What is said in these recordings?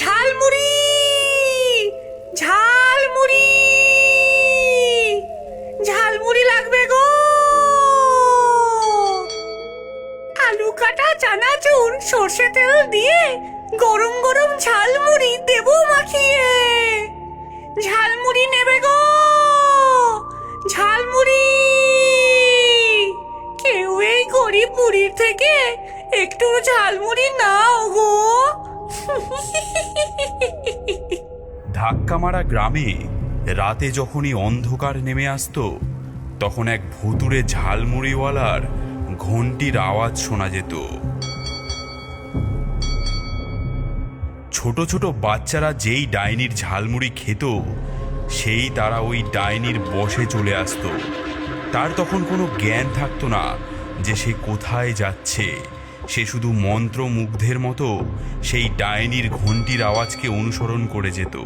ঝালমুড়ি ঝালমুড়ি ঝালমুড়ি লাগবে গো। আলু কাটা চানাচুর, সর্ষে তেল দিয়ে গরম গরম ঝালমুড়ি দেবো মাখিয়ে। ঝালমুড়ি নেবে গো, ঝালমুড়ি। কেউ এই গরিব মুড়ির থেকে একটু ঝালমুড়ি নাও গো। ধাক্কা মারা গ্রামে রাতে যখনই অন্ধকার নেমে আসতো, তখন এক ভুতুরে ঝালমুড়িওয়ালার ঘন্টির আওয়াজ শোনা যেত। ছোট ছোট বাচ্চারা যেই ডাইনির ঝালমুড়ি খেত, সেই তারা ওই ডাইনির বসে চলে আসতো। তার তখন কোনো জ্ঞান থাকতো না যে সে কোথায় যাচ্ছে। সে শুধু মন্ত্রমুগ্ধের মতো সেই ডাইনির ঘন্টির আওয়াজকে অনুসরণ করে যেত।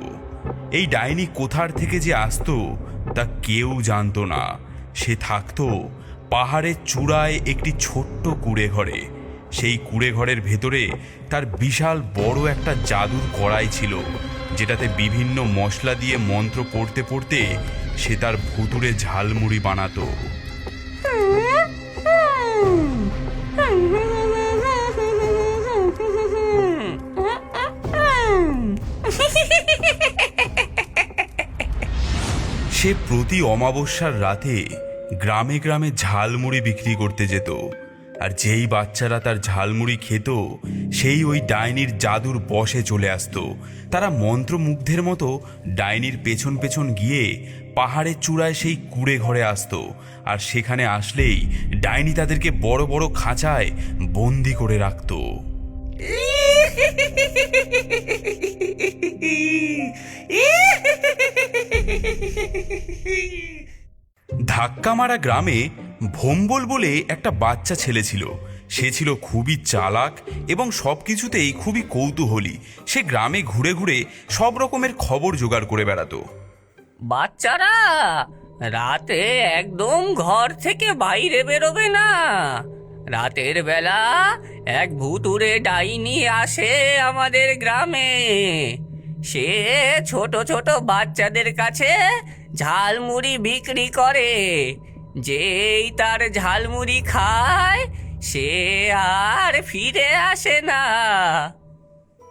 এই ডাইনি কোথার থেকে যে আসতো, তা কেউ জানতো না। সে থাকতো পাহাড়ের চূড়ায় একটি ছোট্ট কুড়ে ঘরে সেই কুড়ে ঘরের ভেতরে তার বিশাল বড় একটা জাদুর কড়াই ছিল, যেটাতে বিভিন্ন মশলা দিয়ে মন্ত্র পড়তে পড়তে সে তার ভুতুরে ঝালমুড়ি বানাতো। সে প্রতি অমাবস্যার রাতে গ্রামে গ্রামে ঝালমুড়ি বিক্রি করতে যেত। আর যেই বাচ্চারা তার ঝালমুড়ি খেত, সেই ওই ডাইনির জাদুর বসে চলে আসতো। তারা মন্ত্রমুগ্ধের মতো ডাইনির পেছন পেছন গিয়ে পাহাড়ের চূড়ায় সেই কুড়ে ঘরে আসতো। আর সেখানে আসলেই ডাইনি তাদেরকে বড় বড় খাঁচায় বন্দি করে রাখতো। ধাক্কা মারা গ্রামে ভোম্বল বলে একটা বাচ্চা ছেলে ছিল। সে ছিল খুবই চালাক এবং সব কিছুতেই খুবই কৌতূহলী। সে গ্রামে ঘুরে ঘুরে সব রকমের খবর জোগাড় করে বেড়াতো। বাচ্চারা, রাতে একদম ঘর থেকে বাইরে বেরোবে না। রাতের বেলা এক ভুতুরে ডাইনি আসে আমাদের গ্রামে। সে ছোট ছোট বাচ্চাদের কাছে ঝালমুড়ি বিক্রি করে। যেই তার ঝালমুড়ি খায়, সে আর ফিরে আসে না।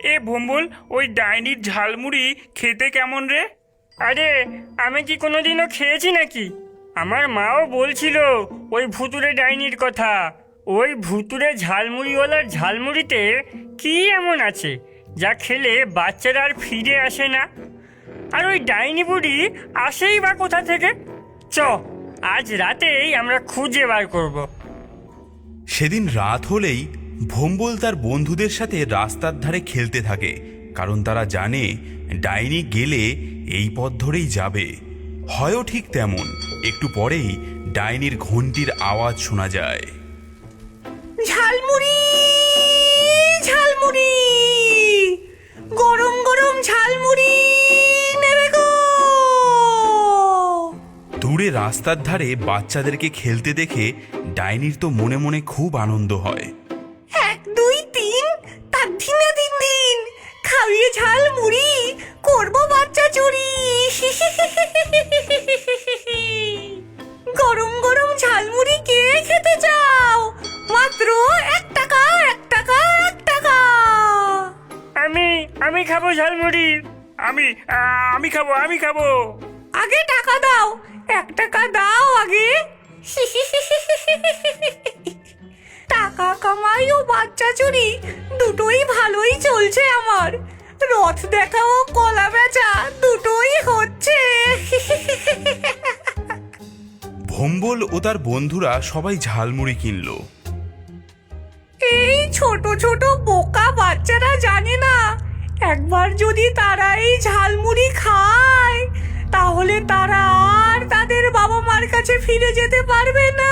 এ ভম্বল ওই ডাইনির ঝালমুড়ি খেতে কেমন রে? আরে, আমি কি কোনোদিনও খেয়েছি নাকি? আমার মাও বলছিল ওই ভুতুরে ডাইনির কথা। ওই ভুতুরে ঝালমুড়িওয়ালার ঝালমুড়িতে কি এমন আছে যা খেলে বাচ্চারা আর ফিরে আসে না? আর ওই ডাইনি বুড়ি আসেই বা কোথা থেকে? চ, আজ রাতেই আমরা খুঁজে বার করব। সেদিন রাত হলেই ভোম্বল তার বন্ধুদের সাথে রাস্তার ধারে খেলতে থাকে, কারণ তারা জানে ডাইনি গেলে এই পথ ধরেই যাবে। হয়ও ঠিক তেমন, একটু পরেই ডাইনির ঘন্টির আওয়াজ শোনা যায়। ঝালমুড়ি ঝালমুড়ি, গরম গরম ঝালমুড়ি নেবে গো। দূরে রাস্তার ধারে বাচ্চাদেরকে খেলতে দেখে ডাইনির তো মনে মনে খুব আনন্দ হয়। আমি আমি খাব আমি খাব। আগে টাকা দাও। এক টাকা দাও আগে। টাকা কামাই ও বাচ্চা চুরি দুটোই ভালোই চলছে আমার। রথ দেখা ও কলা বেচা দুটোই হচ্ছে। ভম্বল ও তার বন্ধুরা সবাই ঝালমুড়ি কিনলো। এই ছোট ছোট বোকা বাচ্চারা জানে না একবার যদি তারা তাহলে তারা আর তাদের বাবা মার কাছে ফিরে যেতে পারবে না।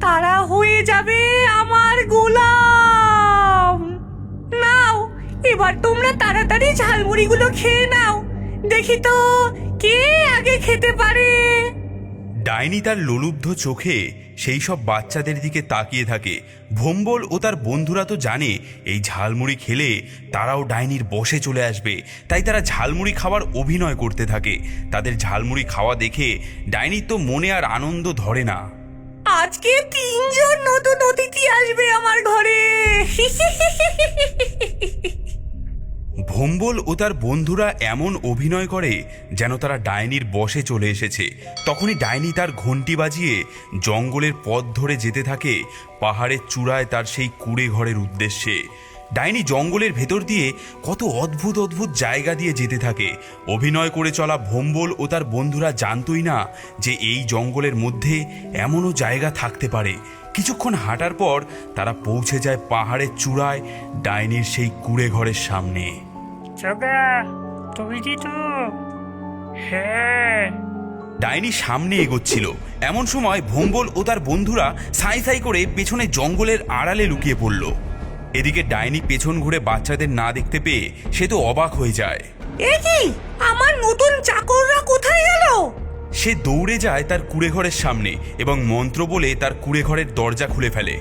তারা হয়ে যাবে আমার গোলাম। নাও, এবার তোমরা তাড়াতাড়ি ঝালমুড়িগুলো খেয়ে নাও। দেখি তো, কে আগে খেতে পারে? ডাইনি তার লোলুব্ধ চোখে সেই সব বাচ্চাদের দিকে তাকিয়ে থাকে। ভোম্বল ও তার বন্ধুরা তো জানে, এই ঝালমুড়ি খেলে তারাও ডাইনির বসে চলে আসবে। তাই তারা ঝালমুড়ি খাওয়ার অভিনয় করতে থাকে। তাদের ঝালমুড়ি খাওয়া দেখে ডাইনির তো মনে আর আনন্দ ধরে না। আজকে তিনজন নতুন অতিথি আসবে আমার ঘরে। ভোম্বল ও তার বন্ধুরা এমন অভিনয় করে যেন তারা ডাইনির বসে চলে এসেছে। তখনই ডাইনি তার ঘন্টি বাজিয়ে জঙ্গলের পথ ধরে যেতে থাকে পাহাড়ের চূড়ায় তার সেই কুড়ে ঘরের উদ্দেশ্যে। ডাইনি জঙ্গলের ভেতর দিয়ে কত অদ্ভুত অদ্ভুত জায়গা দিয়ে যেতে থাকে। অভিনয় করে চলা ভোম্বল ও তার বন্ধুরা জানতই না যে এই জঙ্গলের মধ্যে এমনও জায়গা থাকতে পারে। কিছুক্ষণ হাঁটার পর তারা পৌঁছে যায় পাহাড়ের চূড়ায় ডাইনির সেই কুড়ে ঘরের সামনে। জগা তৈরি তো? হ্যাঁ। ডাইনি সামনে এগোচ্ছিল। এমন সময় ভোম্বল ও তার বন্ধুরা সাই সাই করে পেছনে জঙ্গলের আড়ালে লুকিয়ে পড়ল। এদিকে ডাইনি পেছন ঘুরে বাচ্চাদের না দেখতে পেয়ে সে তো অবাক হয়ে যায়। এ কি? আমার নতুন চাকররা কোথায় গেল সে দৌড়ে যায় তার কুড়ে ঘরের সামনে এবং মন্ত্র বলে তার কুড়ে ঘরের দরজা খুলে ফেলে।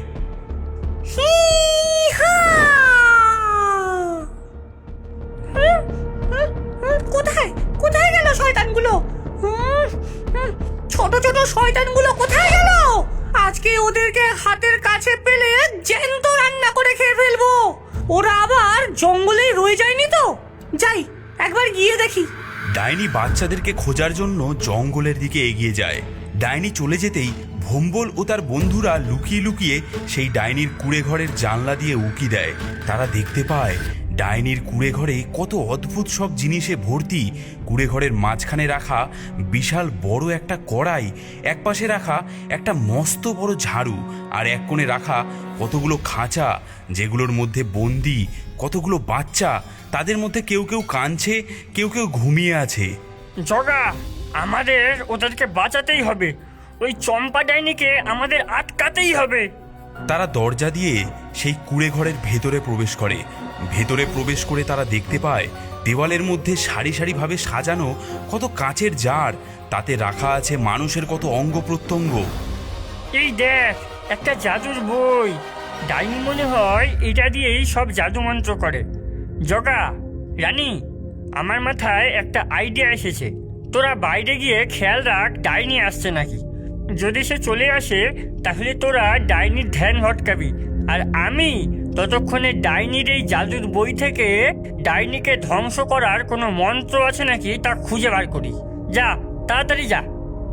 ডাইনি বাচ্চাদেরকে খোঁজার জন্য জঙ্গলের দিকে এগিয়ে যায়। ডাইনি চলে যেতেই ভোম্বল ও তার বন্ধুরা লুকিয়ে লুকিয়ে সেই ডাইনির কুড়ে ঘরের জানলা দিয়ে উকি দেয়। তারা দেখতে পায় ডাইনির কুড়ে ঘরে কত অদ্ভুত সব জিনিসে ভর্তি। কুড়ে ঘরের মাঝখানে রাখা বিশাল বড় একটা কড়াই একপাশে রাখা একটা মস্ত বড় ঝাড়ু আর এক কোণে রাখা কতগুলো খাঁচা, যেগুলোর মধ্যে বন্দি, কতগুলো বাচ্চা, তাদের মধ্যে কেউ কেউ কাঁদছে, কেউ কেউ ঘুমিয়ে আছে। জগা, আমাদের ওদেরকে বাঁচাতেই হবে। ওই চম্পা ডাইনিকে আমাদের আটকাতেই হবে। তারা দরজা দিয়ে সেই কুড়ে ঘরের ভেতরে প্রবেশ করে। ভেতরে প্রবেশ করে তারা দেখতে পায়, দেওয়ালের মধ্যে সারি সারিভাবে সাজানো কত কাঁচের জার, তাতে রাখা আছে মানুষের কত অঙ্গ প্রত্যঙ্গ। এই দেখ, একটা জাদুর বই। ডাইনি মনে হয় এটা দিয়েই সব জাদু মন্ত্র করে। জগা, রানী, আমার মাথায় একটা আইডিয়া এসেছে। তোরা বাইরে গিয়ে খেয়াল রাখ, ডাইনি আসছে নাকি। যদি সে চলে আসে, তাহলে তোরা ডাইনির ধ্যান ভটকাবি। আর আমি ততক্ষণে ডাইনির এই জাদুর বই থেকে ডাইনিকে ধ্বংস করার কোনো মন্ত্র আছে নাকি তা খুঁজে বার করি। যা, তাড়াতাড়ি যা।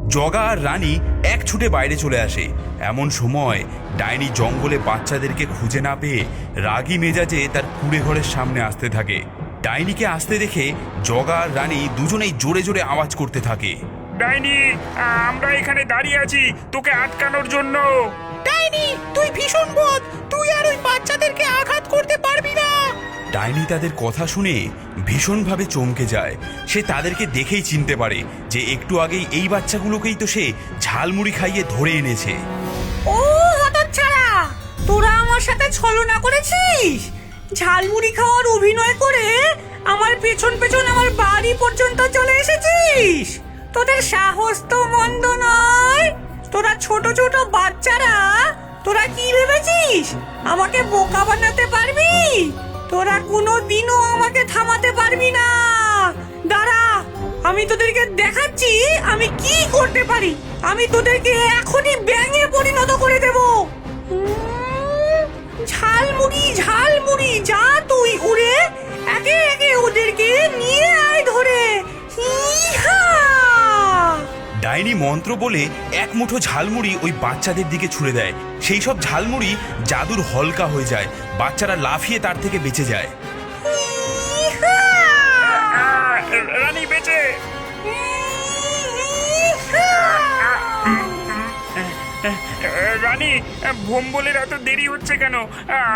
জগা আর রানী এক ছুটে বাইরে চলে আসে। এমন সময় ডাইনি জঙ্গলে বাচ্চাদেরকে খুঁজে না পেয়ে রাগী মেজাজে তার কুড়ে ঘরের সামনে আসতে থাকে। ডাইনিকে আসতে দেখে জগা আর রানী দুজনেই জোরে জোরে আওয়াজ করতে থাকে। ডাইনি আমরা এখানে দাঁড়িয়ে আছি তোকে আটকানোর জন্য। ডাইনি তুই ভীষণ বদ তুই আর ওই বাচ্চাদেরকে আঘাত করতে পারবি না। ডাইনি তাদের কথা শুনে ভীষণভাবে চমকে যায়। সে তাদেরকে দেখেই চিনতে পারে যে একটু আগেই এই বাচ্চাগুলোকেই তো সে ঝালমুড়ি খাইয়ে ধরে এনেছে। ও হতচ্ছাড়া! তোরা আমার সাথে ছলনা করেছিস? ঝালমুড়ি খাওয়ার অভিনয় করে আমার পেছন পেছন আমার বাড়ি পর্যন্ত চলে এসেছিস? তোদের সাহস তো মন্দ নয়। তোরা ছোট ছোট বাচ্চারা, তোরা কি ভেবেছিস? আমাকে বোকা বানাতে পারবি? তোরা কোনো দিনও আমাকে থামাতে পারবি না। দাঁড়া, আমি তোদেরকে দেখাচ্ছি আমি কি করতে পারি। আমি তোদেরকে এখনই ব্যাঙে পরিণত করে দেব। ঝালমুড়ি ঝালমুড়ি, যা তুই উড়ে ডাইনি মন্ত্র বলে এক মুঠো ঝালমুড়ি ওই বাচ্চাদের দিকে ছুড়ে দেয়। সেই সব ঝালমুড়ি জাদুর হলকা হয়ে যায়। বাচ্চারা লাফিয়ে তার থেকে বেঁচে যায়। রানী বেঁচে! রানী ভোম্বলের এত দেরি হচ্ছে কেন?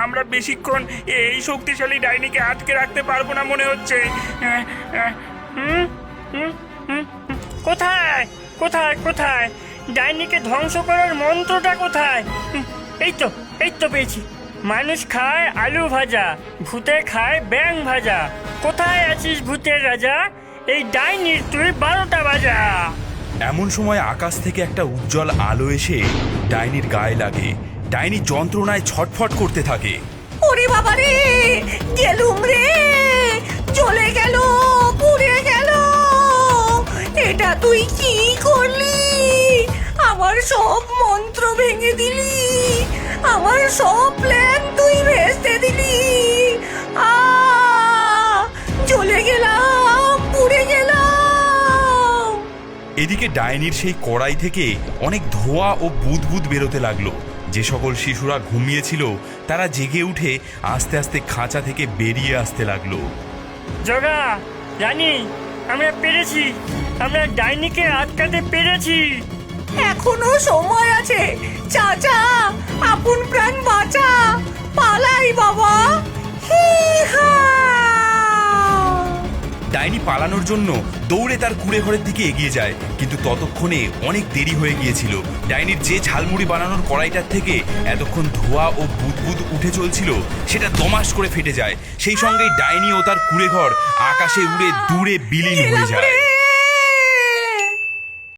আমরা বেশিক্ষণ এই শক্তিশালী ডাইনিকে আটকে রাখতে পারব না মনে হচ্ছে। কোথায়? কোথায় কোথায়? ডাইনিকে ধ্বংস করার মন্ত্রটা কোথায়? এই তো এই তো পেয়েছি। মানুষ খায় আলু ভাজা ভূতে খায় ব্যাং ভাজা। কোথায় আছিস ভূতের রাজা? এই ডাইনির তুই বারোটা বাজা। এমন সময় আকাশ থেকে একটা উজ্জ্বল আলো এসে ডাইনির গায়ে লাগে। ডাইনি যন্ত্রণায় ছটফট করতে থাকে। ওরে বাবা রে গেলুম রে। চলে গেল পুড়ে গেল। এটা তুই কি? আমার সব মন্ত্র ভেঙে দিলি। আমার সব প্ল্যান তুই ভেস্তে দিলি। আ চলে গেলাম পুড়ে গেলাম। এদিকে ডাইনির সেই কড়াই থেকে অনেক ধোঁয়া ও বুদবুদ বেরোতে লাগল। যে সকল শিশুরা ঘুমিয়েছিল তারা জেগে উঠে আস্তে আস্তে খাঁচা থেকে বেরিয়ে আসতে লাগল। জগা জানি আমরা পেরেছি। আমরা ডাইনিকে আটকাতে পেরেছি। এখনও সময় আছে। চাচা আপন প্রাণ বাঁচা। পালাই বাবা। ডাইনি পালানোর জন্য দৌড়ে তার কুড়ে ঘরের দিকে এগিয়ে যায় কিন্তু ততক্ষণে অনেক দেরি হয়ে গিয়েছিল। ডাইনির যে ঝালমুড়ি বানানোর কড়াইটার থেকে এতক্ষণ ধোয়া ও বুদবুদ উঠে চলছিল সেটা দমাস করে ফেটে যায়। সেই সঙ্গেই ডাইনি ও তার কুড়ে ঘর আকাশে উড়ে দূরে বিলীন হয়ে যায়।